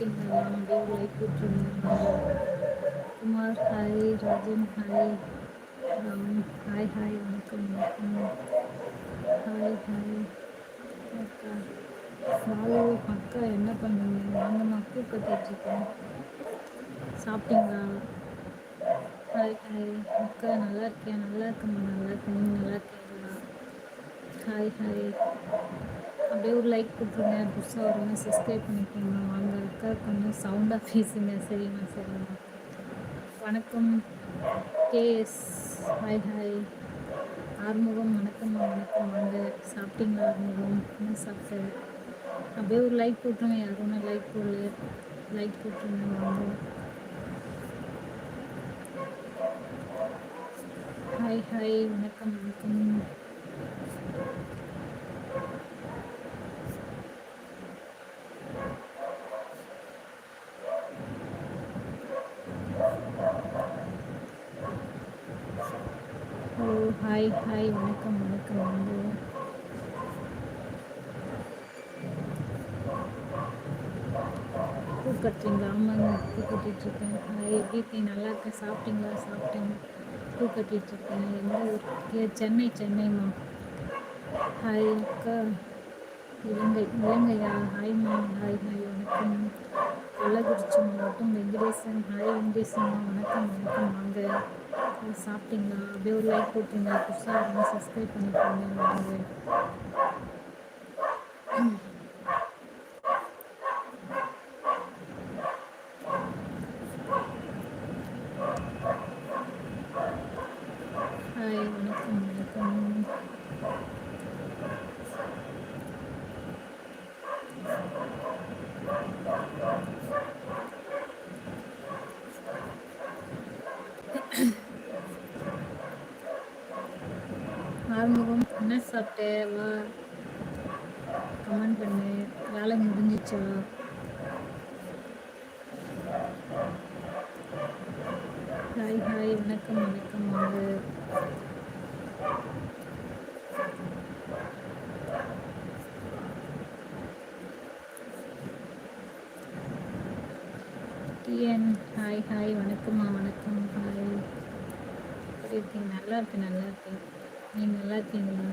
சாப்பிட்டீங்களா Kumar hi Rajan hi Ram hi hi வணக்கம் வணக்கம் ஹாய் ஹாய் அக்கா சாலோ அக்கா என்ன பண்ணுங்க நாங்கள் மக்கள் கட்டிட்டுருக்கோம் சாப்பிட்டீங்களா ஹாய் ஹாய் அக்கா நல்லா இருக்கேன் நல்லா இருக்கேம்மா நல்லா இருக்கேன் நல்லா இருக்கேன் ஹாய் ஹாய் அப்படியே ஒரு லைக் கொடுத்துருங்க புதுசாக வருங்க சப்ஸ்கிரைப் பண்ணிக்கோங்க. வாங்க அக்கா கொஞ்சம் சவுண்டாக பேசுங்க சரிம்மா சரிம்மா வணக்கம். கேஎஸ் ஹாய் ஹாய் ஆறுமுகம் வணக்கம்மா வணக்கம். வாங்க சாப்பிட்டீங்களா ஆறுமுகம்? என்ன சாப்பிட்டது? அப்படியே ஒரு லைக் போட்டுருங்க யாரும் லைக் போடல. லைக் போட்டுருங்க வாங்க. ஹாய் ஹாய் வணக்கம் வணக்கம் ஹலோ ஹாய் ஹாய் வணக்கம் வணக்கம் வந்து. பூ கட்டுறீங்களா ஆமாங்க பூ கட்டிகிட்ருக்கேன் ஹாய் எப்படி இருக்கீங்க? நல்லா இருக்கேன். சாப்பிட்டீங்களா? சாப்பிட்டேங்க. பூ கட்டிகிட்ருக்கேன் எந்த ஊர்? சென்னை சென்னைம்மா. ஹாய் அக்கா. இலங்கை இலங்கையா? ஹாய்மா ஹாய் ஹாய் வணக்கம். கள்ளக்குறிச்சி மாவட்டம் வெங்கடேசன். ஹாய் வெங்கடேசன் வணக்கம் வணக்கம். வாங்க. சாப்பிட்டீங்களா? அப்படியே ஒரு லைக் போட்டுருங்க. புதுசாக இருங்க சப்ஸ்கிரைப் பண்ணிக்கோங்க வாங்க ஹாய் வணக்கம் வணக்கம் சாப்பிட்டே வா கமெண்ட் பண்ணு. வேலை முடிஞ்சிச்சா? ஹாய் ஹாய் வணக்கம் வணக்கம் வாங்க. டிஎன் ஹாய் ஹாய் வணக்கம்மா வணக்கம் ஹாய் எப்படி இருக்கீங்க? நல்லா இருக்கேன் நல்லா இருக்கேன். நீங்கள் நல்லா இருக்கீங்களா?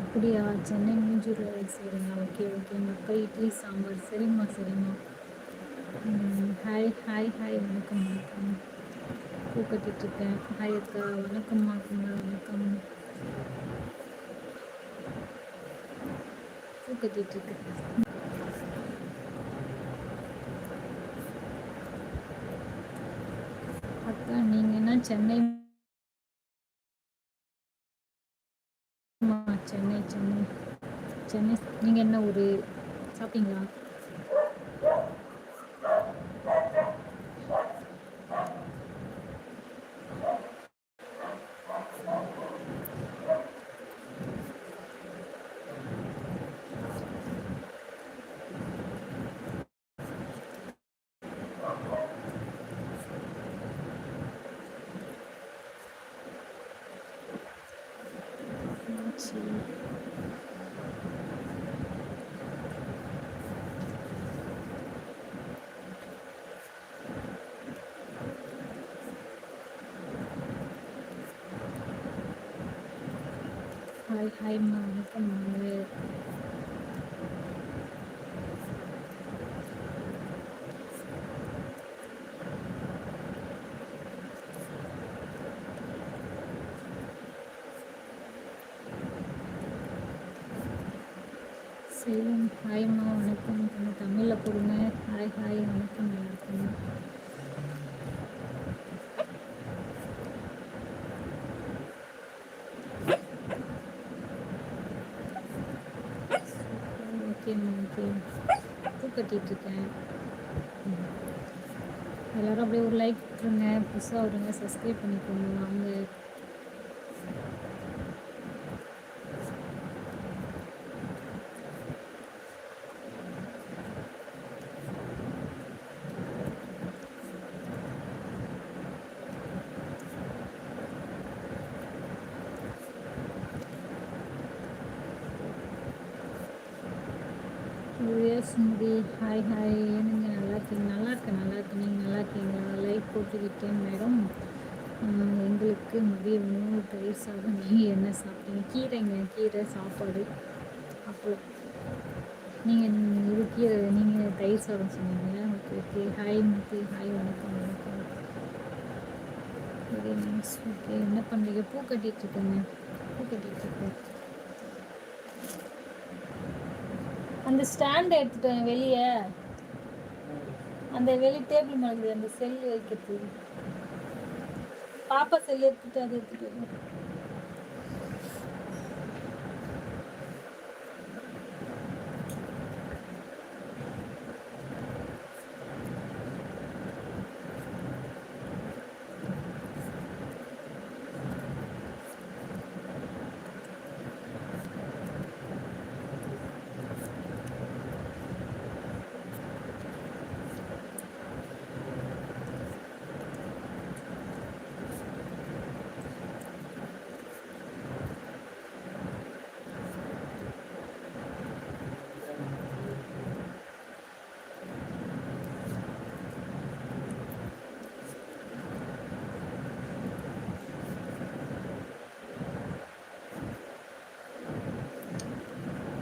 அப்படியா? சென்னை மூஞ்சூரில் வேலை செய்கிறீங்க ஓகே ஓகே. மக்கள் இட்லி சாம்பார். சரிம்மா சரிம்மா. ஹாய் ஹாய் ஹாய் வணக்கம் வணக்கம். பூ கட்டிகிட்ருக்கேன் ஹாய் அக்கா. வணக்கம்மா. அக்கா வணக்கம். கத்திட்டு இருக்கு. அக்கா நீங்கள் என்ன சென்னை சென்னை சென்னை சென்னை. நீங்கள் என்ன ஊர்? சாப்பிட்டீங்களா சரி ஹாய் ஹாய்ம்மா வணக்கம் வாங்க சேலம் ஹாய்ம்மா வணக்கம் கொஞ்சம் தமிழில் போடுங்க ஹாய் ஹாய் வணக்கம் எல்லாருக்கும் ஓகேம்மா ஓகே பூ கட்டிகிட்ருக்கேன் எல்லோரும் அப்படியே ஒரு லைக் விட்டுருங்க புதுசாக வருங்க சப்ஸ்கிரைப் பண்ணிக்கோங்க. நாங்கள் சுமதி ஹாய் ஹாய் ஏனுங்க நல்லா இருக்கீங்க நல்லா இருக்கேன் நல்லா இருக்கேன் நீங்கள் நல்லா போட்டுவிட்டேன் மேடம் எங்களுக்கு மதிய உணவு பயிர் சாதம் நீங்கள் என்ன சாப்பிட்டீங்க? கீரைங்க கீரை சாப்பாடு அப்போ நீங்கள் இது கீரை நீங்கள் தயிர் சாதம் சொன்னீங்க okay okay. Hi Muthu hi வணக்கம் வணக்கம். வெரி நைஸ் ஓகே என்ன பண்ணுறீங்க பூ கட்டிகிட்ருக்கேங்க பூ கட்டிகிட்ருக்கேன் அந்த ஸ்டாண்ட் எடுத்துட்டேன் வெளியே. அந்த வெளி டேபிள் மேலே அந்த செல் வைக்கிறது. பாப்பா செல் எடுத்துட்டு அதை எடுத்துட்டு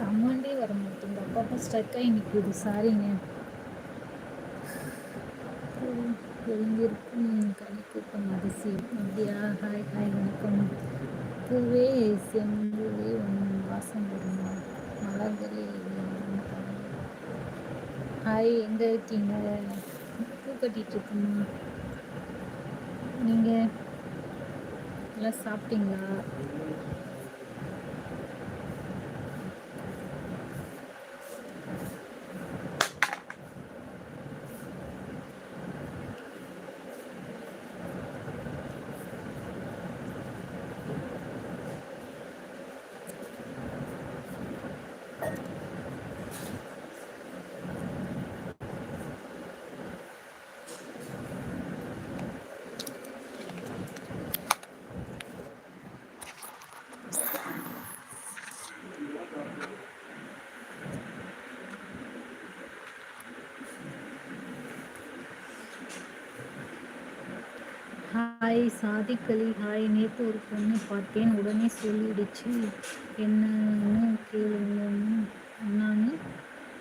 கமாண்டே வர மாட்டேங்குது அப்பப்போ ஆகி நிற்குது சாரிங்க தெரிஞ்சிருக்கும் கணிக்கூட்டம் அதிசயம் அப்படியா? ஹாய் ஹாய் வணக்கம். பூவே செம்புவே ஒன்று வாசம் வருமா? மலர்களே ஹாய் எங்கே இருக்கீங்க? பூ கட்டிகிட்டு இருக்குமா? நீங்கள் எல்லாம் சாப்பிட்டீங்களா? ஹாய் சாதிக்கலி ஹாய் நேற்று ஒரு பொண்ணு பார்த்தேன் உடனே சொல்லிடுச்சு. என்னன்னு கேளுங்கன்னு என்னான்னு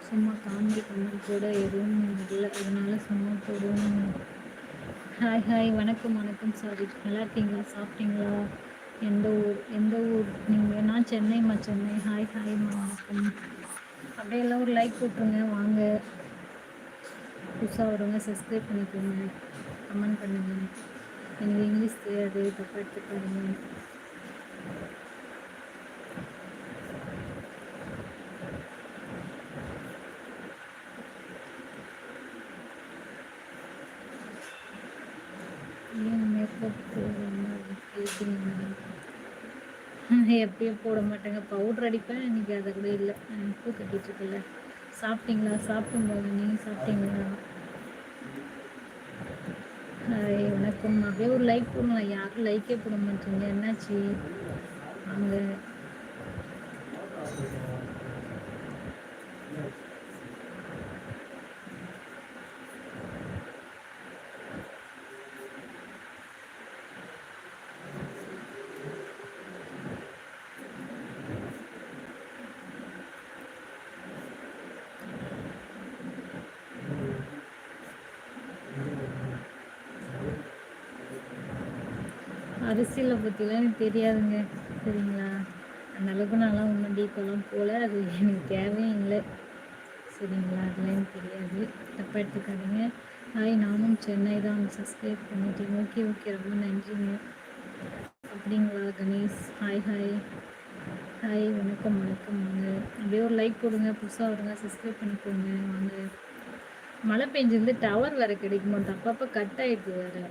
சும்மா காமெடி பண்ண கூட எதுவும் இல்லை அதனால சும்மா போடுவோம். ஹாய் ஹாய் வணக்கம் வணக்கம் சாதிக் நல்லா இருக்கீங்களா? சாப்பிட்டீங்களா? எந்த ஊர் எந்த ஊர்? நீங்கள் நான் சென்னைம்மா சென்னை. ஹாய் ஹாய்மா வணக்கம். அப்படியே எல்லாம் ஒரு லைக் போட்டுருங்க வாங்க. புதுசாக வருங்க சப்ஸ்கிரைப் பண்ணிக்கோங்க. கமெண்ட் பண்ணுங்கள் எனக்கு இங்கிலீஷ் தெரியாது தப்பாக எடுத்துக்காதீங்க எப்பயும் போட மாட்டேங்க. பவுடர் அடிப்பேன் இன்னைக்கு அதை கூட இல்லை. பூ கட்டிட்டு இருக்குல்ல சாப்பிட்டீங்களா? போது நீங்கள் சாப்பிட்டீங்களா? ஹாய் வணக்கம். அப்படியே ஒரு லைக் போடலாம் யாரும் லைக்கே போட மாட்டீங்க. என்னாச்சு? வாங்க. அரசியலை பற்றிலாம் எனக்கு தெரியாதுங்க. சரிங்களா? அந்த அளவுக்கு நான்லாம் ஒன்றும் டீப்பெல்லாம் போகல அது எனக்கு தேவையும் இல்லை. சரிங்களா? அதெல்லாம் எனக்கு தெரியாது. தப்பாக எடுத்துக்காதீங்க. ஹாய் நானும் சென்னை தான் சப்ஸ்கிரைப் பண்ணிட்டேன். Okay okay. ரொம்ப நன்றிங்க. அப்படிங்களா கணேஷ்? Hi hi. ஹாய் வணக்கம் வணக்கம். வாங்க. அப்படியே ஒரு லைக் போடுங்க. புதுசாக வருங்க சப்ஸ்கிரைப் பண்ணிக்கோங்க. வாங்க. மழை பெஞ்சிருந்து டவர் வேறு கிடைக்குமா தப்பப்போ அப்பப்போ கட் ஆகிடுது வேறு.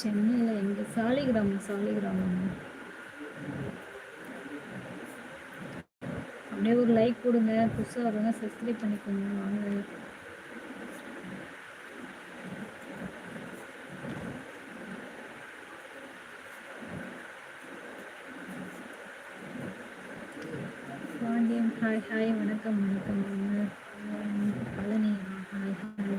சென்னையில் எங்கே சாலிகிராமம் சாலிகிராமம். அப்படியே ஒரு லைக் கொடுங்க புதுசாக வருங்க சப்ஸ்கிரைப் பண்ணிக்கோங்க வாங்க. பாண்டியன் ஹாய் ஹாய் வணக்கம் வணக்கம் வாங்க பழனி ஹாய் ஹாய்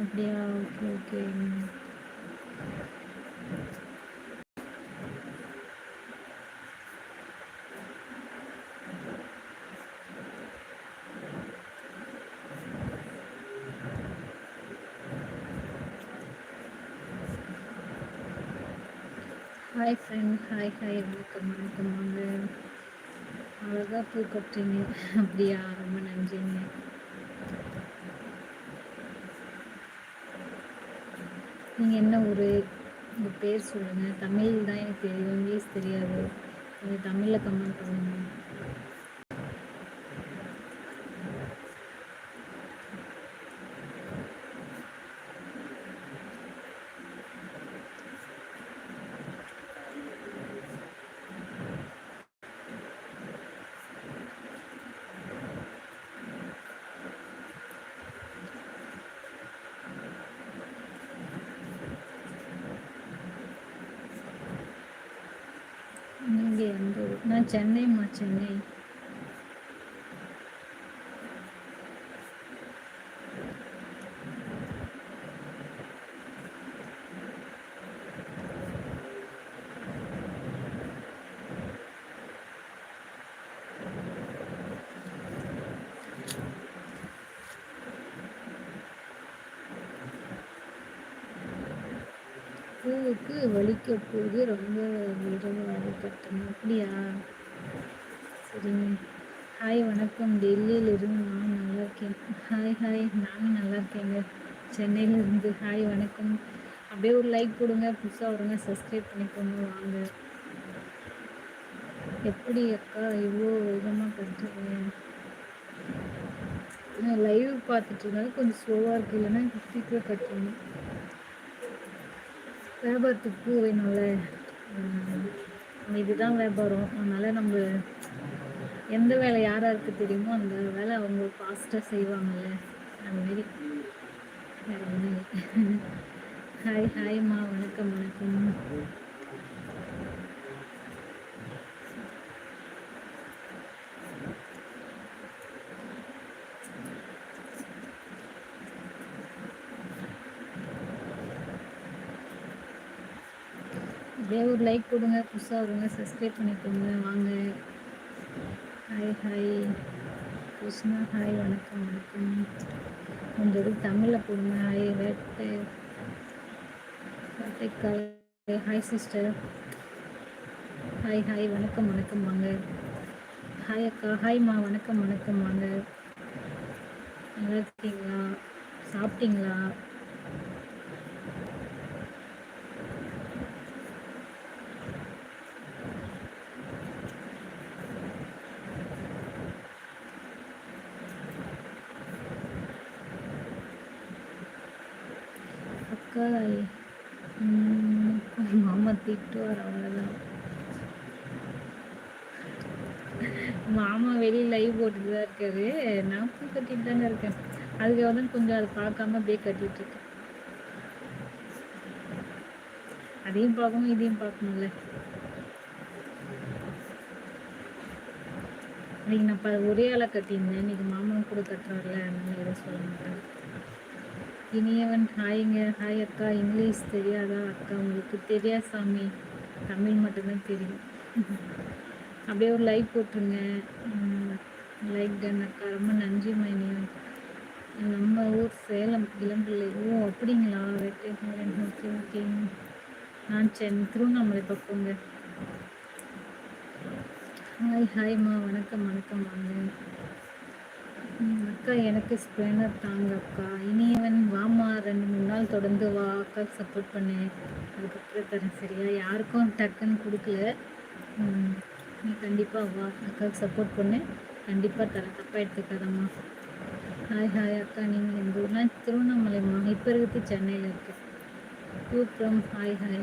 அப்படியா okay hi friend hi hi வணக்கம் வணக்கம் வாங்க அழகாக பூ கட்டுறீங்க அப்படியா ரொம்ப நன்றிங்க நீங்கள் என்ன ஊர் உங்கள் பேர் சொல்லுங்கள் தமிழ் தான் எனக்கு தெரியும் இங்கிலீஷ் தெரியாது. கொஞ்சம் தமிழில் கமெண்ட் பண்ணுங்கள் நீங்கள் எந்த ஊர் நான் சென்னைம்மா சென்னை. பூவுக்கு வலிக்க போது ரொம்ப விரைவாக கட்டணும் அப்படியா? சரிங்க ஹாய் வணக்கம். டெல்லியிலிருந்து நான் நல்லா இருக்கேன். ஹாய் ஹாய் நானும் நல்லா இருக்கேங்க. சென்னையிலேருந்து ஹாய் வணக்கம். அப்படியே ஒரு லைக் கொடுங்க. புதுசாக வருங்க சப்ஸ்கிரைப் பண்ணிக்கோங்க வாங்க. எப்படி அக்கா இவ்வளோ வேகமாக கட்டுறீங்க லைவ் பார்த்துட்டு இருந்தாலும் கொஞ்சம் ஸ்லோவாக இருக்குது இல்லைன்னா சீக்கிரம் கட்டணும் வியாபாரத்துக்கு பூ வேணும்ல இதுதான் வியாபாரம். அதனால் நம்ம எந்த வேலை யார் யாருக்கு தெரியுமோ அந்த வேலை அவங்க ஃபாஸ்ட்டாக செய்வாங்கல்ல. அதுமாரி வேறு ஒன்றும் ஹாய் ஹாய்மா வணக்கம் வணக்கம். அப்படியே ஒரு லைக் கொடுங்க புதுசாக வருங்க சப்ஸ்கிரைப் பண்ணிக்கோங்க வாங்க. ஹாய். Hi Krishna hi. வணக்கம் வணக்கம். கொஞ்சம் இது தமிழில் போடுங்க. ஹாய் வேட்டை வேட்டைக்காய். Hi sister. Hi hi. வணக்கம் வணக்கம் வாங்க. ஹாய் அக்கா. ஹாய்மா வணக்கம் வணக்கம் வாங்க. நல்லா இருக்கீங்களா? சாப்பிட்டீங்களா? அக்கா மாமா திட்டுவார் அவ்வளோதான் மாமா வெளியில் லைவ் போட்டுட்டு தான் இருக்காரு. நான் பூ கட்டிட்டு தாங்க இருக்கேன். அதுக்காக தான் கொஞ்சம் அதை பார்க்காம அப்படியே கட்டிட்டு இருக்கேன். அதையும் பார்க்கணும் இதையும் பார்க்கணும்ல. இன்னைக்கு நான் ப ஒரே ஆளை கட்டியிருந்தேன். இன்னைக்கு மாமா கூட கட்டுறாருல அதனால எதுவும் சொல்ல மாட்டேன் இனியவன் ஹாய்ங்க. ஹாய் அக்கா. இங்கிலீஷ் தெரியாதா அக்கா? உங்களுக்கு தெரியா சாமி. தமிழ் மட்டும்தான் தெரியும். அப்படியே ஒரு லைக் போட்டுருங்க. லைக் டன் அக்கா. ரொம்ப நன்றி மைனியன் நம்ம ஊர் சேலம் இளம்பிள்ளை ஓ அப்படிங்களா? வெற்றி ஓகே ஓகேங்க நான் சென் திருவண்ணாமலை பக்கங்க. ஹாய் ஹாய்மா வணக்கம் வணக்கம். வாங்க. அக்கா எனக்கு ஸ்ப்ளெண்டர் தாங்க அக்கா. இனியவன் வாமா ரெண்டு மூணு நாள் தொடர்ந்து வா அக்கா சப்போர்ட் பண்ணு. அதுக்கப்புறம் தரேன் சரியா? யாருக்கும் டக்குன்னு கொடுக்கல. நீ கண்டிப்பாக வா அக்காவுக்கு சப்போர்ட் பண்ணு. கண்டிப்பாக தரேன். தப்பாக எடுத்துக்காதம்மா. ஹாய் ஹாய் அக்கா. நீங்கள் எங்கள் ஊர்லாம் திருவண்ணாமலைம்மா. இப்போ இருக்கிறது சென்னையில் இருக்கு. To from hi. ஹாய்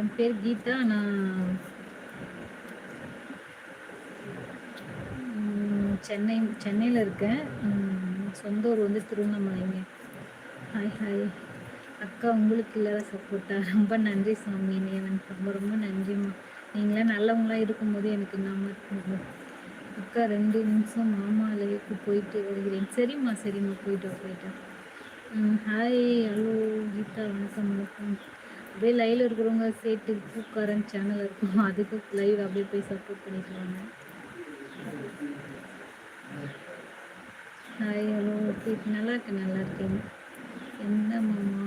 என் பேர் கீதா. நான் சென்னை சென்னையில் இருக்கேன். சொந்த ஊர் வந்து திருவண்ணாமலைங்க. Hi hi. அக்கா உங்களுக்கு இல்லாத சப்போர்ட்டா ரொம்ப நன்றி சாமி. நேவன் ரொம்ப ரொம்ப நன்றிம்மா. நீங்களாம் நல்லவங்களாம் இருக்கும்போது எனக்கு நாம அக்கா ரெண்டு நிமிஷம் மாமா லைஃப்க்கு போயிட்டு வருகிறேன். சரிம்மா சரிம்மா. போயிட்டு போயிட்டா ஹாய். ஹலோ கீதா. வணக்கம் வணக்கம். அப்படியே லைவில் இருக்கிறவங்க சேர்த்து பூக்காரன் சேனல் இருக்கும். அதுக்கு லைவ் அப்படியே போய் சப்போர்ட் பண்ணிட்டு வாங்க. ஹாய் ஹலோ ஓகே நல்லா இருக்கேன் நல்லா இருக்கேன். என்ன மாமா?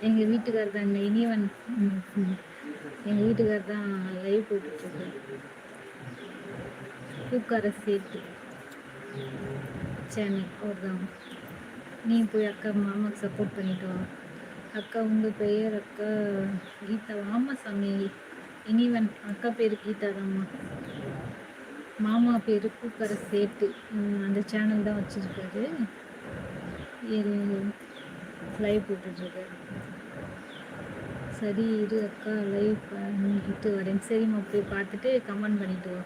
எங்கள் வீட்டுக்கார் தான் இனிவன் எங்கள் வீட்டுக்கார் தான் லைவ் போட்டுட்ருக்கு பூக்கார சேர்த்து சேனல் அவர் தான் நீ போய் அக்கா மாமாவுக்கு சப்போர்ட் பண்ணிட்டு வா. அக்கா உங்கள் பெயர் அக்கா கீதா. ஆமாம் சாமி. இனிவன் அக்கா பேர் கீதா தான்மா மாமா பேர் பூக்கரை சேட்டு. அந்த சேனல் தான் வச்சுருக்காரு. லைவ் போட்டுட்ருக்காரு. சரி இரு அக்கா லைவ் பண்ணிக்கிட்டு வரேன். சரிம்மா போய் பார்த்துட்டு கமெண்ட் பண்ணிட்டு வா.